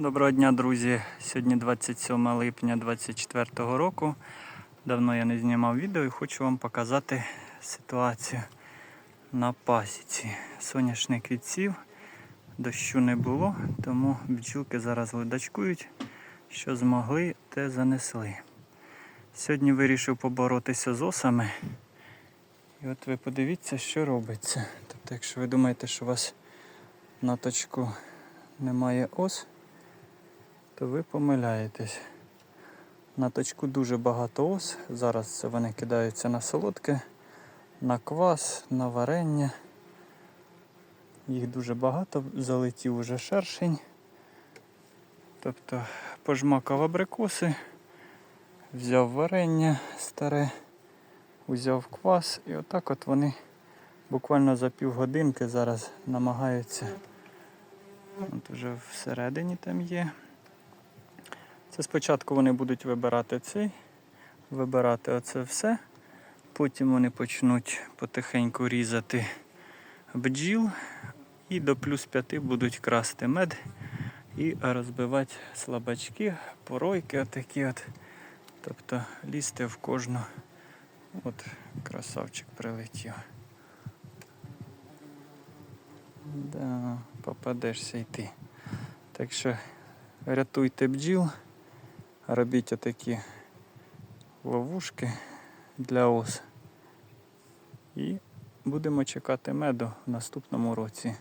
Доброго дня, друзі. Сьогодні 27 липня 2024 року. Давно я не знімав відео і хочу вам показати ситуацію на пасіці. Соняшник відсів, дощу не було, тому бджілки зараз ледачкують. Що змогли, те занесли. Сьогодні вирішив поборотися з осами. І от ви подивіться, що робиться. Тобто, якщо ви думаєте, що у вас на точку немає ос, то ви помиляєтесь. На точку дуже багато ос. Зараз вони кидаються на солодке, на квас, на варення. Їх дуже багато, залетів уже шершень. Тобто пожмакав абрикоси, взяв варення старе, узяв квас і отак от вони буквально за півгодинки зараз намагаються. От вже всередині там є. Це спочатку вони будуть вибирати цей, вибирати оце все. Потім вони почнуть потихеньку різати бджіл і до плюс 5 будуть красти мед і розбивати слабачки, поройки отакі от. Тобто лізти в кожну. От красавчик прилетів. Да, попадешся й ти. Так що рятуйте бджіл, робіть отакі ловушки для ос. І будемо чекати меду в наступному році.